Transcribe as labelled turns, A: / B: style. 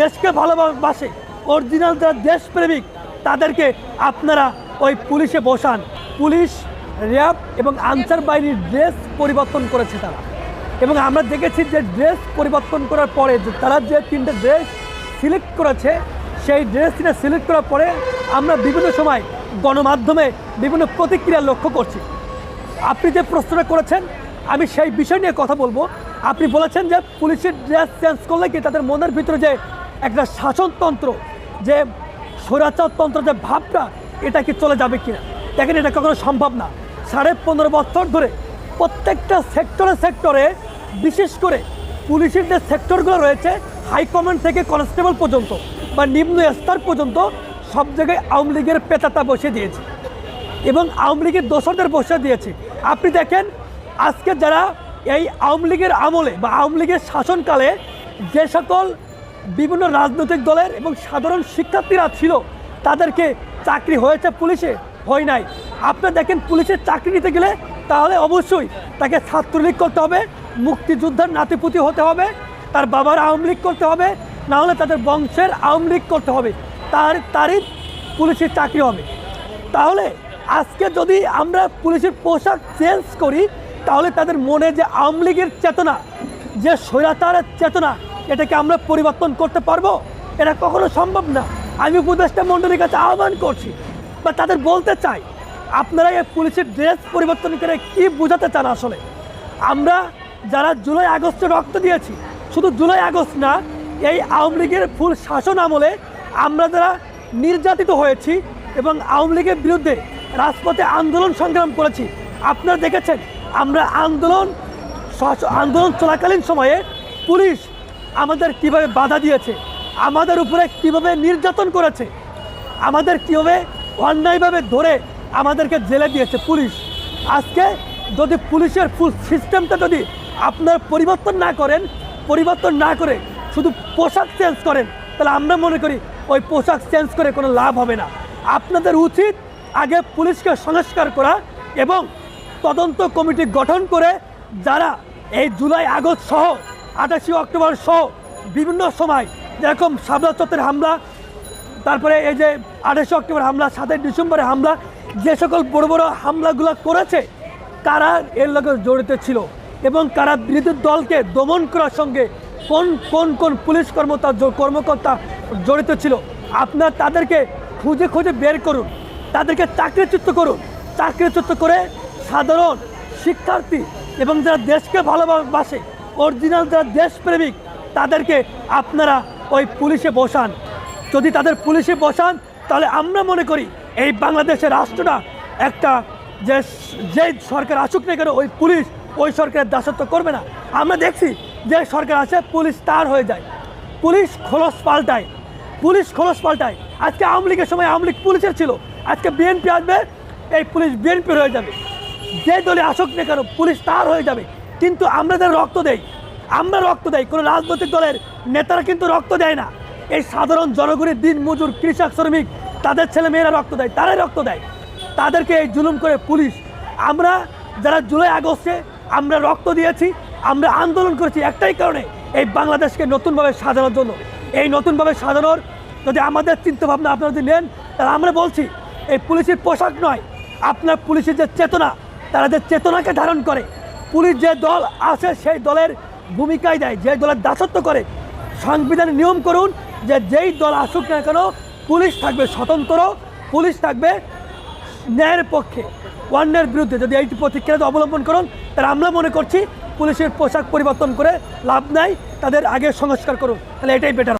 A: দেশকে ভালোবাসে অরিজিনাল যারা দেশপ্রেমিক, তাদেরকে আপনারা ওই পুলিশে বসান। পুলিশ, র্যাব এবং আনসার বাহিনীর ড্রেস পরিবর্তন করেছে তারা। এবং আমরা দেখেছি যে ড্রেস পরিবর্তন করার পরে যে তারা যে তিনটে ড্রেস সিলেক্ট করেছে, সেই ড্রেস তিনটা সিলেক্ট করার পরে আমরা বিভিন্ন সময় গণমাধ্যমে বিভিন্ন প্রতিক্রিয়া লক্ষ্য করছি। আপনি যে প্রশ্নটা করেছেন, আমি সেই বিষয় নিয়ে কথা বলব। আপনি বলেছেন যে পুলিশের ড্রেস চেঞ্জ করলে কি তাদের মনের ভিতরে যে একটা শাসনতন্ত্র, যে স্বৈরাচারতন্ত্র, যে ভাবটা, এটা কি চলে যাবে কিনা? দেখেন, এটা কখনো সম্ভব না। সাড়ে পনেরো বছর ধরে প্রত্যেকটা সেক্টরে সেক্টরে, বিশেষ করে পুলিশের যে সেক্টরগুলো রয়েছে, হাইকমান্ড থেকে কনস্টেবল পর্যন্ত বা নিম্ন স্তর পর্যন্ত সব জায়গায় আওয়ামী লীগের পেতাতা বসিয়ে দিয়েছে। এবং আওয়ামী লীগের দোসরদের বসে দিয়েছে। আপনি দেখেন, আজকে যারা এই আওয়ামী লীগের আমলে বা আওয়ামী লীগের শাসনকালে যে সকল বিভিন্ন রাজনৈতিক দলের এবং সাধারণ শিক্ষার্থীরা ছিল, তাদেরকে চাকরি হয়েছে পুলিশে, হয় নাই। আপনি দেখেন পুলিশের চাকরি নিতে গেলে তাহলে অবশ্যই তাকে ছাত্রলীগ করতে হবে, মুক্তিযোদ্ধার নাতিপুতি হতে হবে, তার বাবার আওয়ামী লীগ করতে হবে না হলে তাদের বংশের আওয়ামী লীগ করতে হবে। তার তারই পুলিশের চাকরি হবে। তাহলে আজকে যদি আমরা পুলিশের পোশাক চেঞ্জ করি, তাহলে তাদের মনে যে আওয়ামী লীগের চেতনা, যে স্বৈরাচারের চেতনা এটাকে আমরা পরিবর্তন করতে পারব? এটা কখনো সম্ভব না। আমি উপদেষ্টা মণ্ডলীর কাছে আহ্বান করছি, বা তাদের বলতে চাই, আপনারা এই পুলিশের ড্রেস পরিবর্তন করে কি বোঝাতে চান আসলে? আমরা যারা জুলাই আগস্টে রক্ত দিয়েছি, শুধু জুলাই আগস্ট না, এই আওয়ামী লীগের ফুল শাসন আমলে আমরা যারা নির্যাতিত হয়েছি এবং আওয়ামী লীগের বিরুদ্ধে রাজপথে আন্দোলন সংগ্রাম করেছি, আপনারা দেখেছেন, আমরা আন্দোলন আন্দোলন চলাকালীন সময়ে পুলিশ আমাদের কীভাবে বাধা দিয়েছে, আমাদের উপরে কীভাবে নির্যাতন করেছে, আমাদের কীভাবে অন্যায়ভাবে ধরে আমাদেরকে জেলে দিয়েছে পুলিশ। আজকে যদি পুলিশের ফুল সিস্টেমটা যদি আপনার পরিবর্তন না করেন, পরিবর্তন না করে শুধু পোশাক চেঞ্জ করেন, তাহলে আমরা মনে করি ওই পোশাক চেঞ্জ করে কোনো লাভ হবে না। আপনাদের উচিত আগে পুলিশকে সংস্কার করা এবং তদন্ত কমিটি গঠন করে যারা এই জুলাই আগস্ট সহ আঠাশে অক্টোবর সহ বিভিন্ন সময় যেরকম সাবলা চত্বরে হামলা, তারপরে এই যে আঠাশে অক্টোবর হামলা, সাতই ডিসেম্বরে হামলা, যে সকল বড় বড় হামলাগুলো করেছে, কারা এর লগে জড়িত ছিল এবং কারা বিরোধী দলকে দমন করার সঙ্গে কোন কোন কোন পুলিশ কর্মতা কর্মকর্তা জড়িত ছিল, আপনার তাদেরকে খুঁজে খুঁজে বের করুন, তাদেরকে চাকরিচ্যুত করুন, চাকরিচ্যুত করে সাধারণ শিক্ষার্থী এবং যারা দেশকে ভালোবাসে অরিজিনাল যারা দেশপ্রেমিক, তাদেরকে আপনারা ওই পুলিশে বসান। যদি তাদের পুলিশে বসান, তাহলে আমরা মনে করি এই বাংলাদেশের রাষ্ট্রটা একটা যে যে সরকার আসুক না কেন, ওই পুলিশ ওই সরকারের দাসত্ব করবে না। আমরা দেখছি যে সরকার আছে, পুলিশ তার হয়ে যায়। পুলিশ খোলস পাল্টায়। পুলিশ খোলস পাল্টায়। আজকে আওয়ামী লীগের সময় আওয়ামী লীগ পুলিশের ছিল। আজকে বিএনপি আসবে, এই পুলিশ বিএনপির হয়ে যাবে। যে দলে আসুক না কেন, পুলিশ তার হয়ে যাবে। কিন্তু আমরা যারা রক্ত দেই, আমরা রক্ত দেই, কোনো রাজনৈতিক দলের নেতারা কিন্তু রক্ত দেয় না। এই সাধারণ জনগণের দিন মজুর কৃষক, শ্রমিক, তাদের ছেলে মেয়েরা রক্ত দেয়, তারাই রক্ত দেয়। তাদেরকে এই জুলুম করে পুলিশ। আমরা যারা জুলাই আগস্টে আমরা রক্ত দিয়েছি, আমরা আন্দোলন করেছি একটাই কারণে এই বাংলাদেশকে নতুনভাবে সাজানোর জন্য। এই নতুনভাবে সাজানোর যদি আমাদের চিন্তাভাবনা আপনারা যদি নেন, তাহলে আমরা বলছি, এই পুলিশের পোশাক নয়, আপনার পুলিশের যে চেতনা, তারা যে চেতনাকে ধারণ করে পুলিশ যে দল আছে সেই দলের ভূমিকায় দেয়। যে দলের দাসত্ব করে সংবিধান নিয়ম করুন যে যেই দল আসুক না কেন, পুলিশ থাকবে স্বতন্ত্র, পুলিশ থাকবে ন্যায়ের পক্ষে। অন্যের বিরুদ্ধে যদি এই প্রতিক্রিয়া অবলম্বন করুন, তাহলে আমরা মনে করছি পুলিশের পোশাক পরিবর্তন করে লাভ নাই, তাদের আগে সংস্কার করুন। তাহলে এটাই বেটার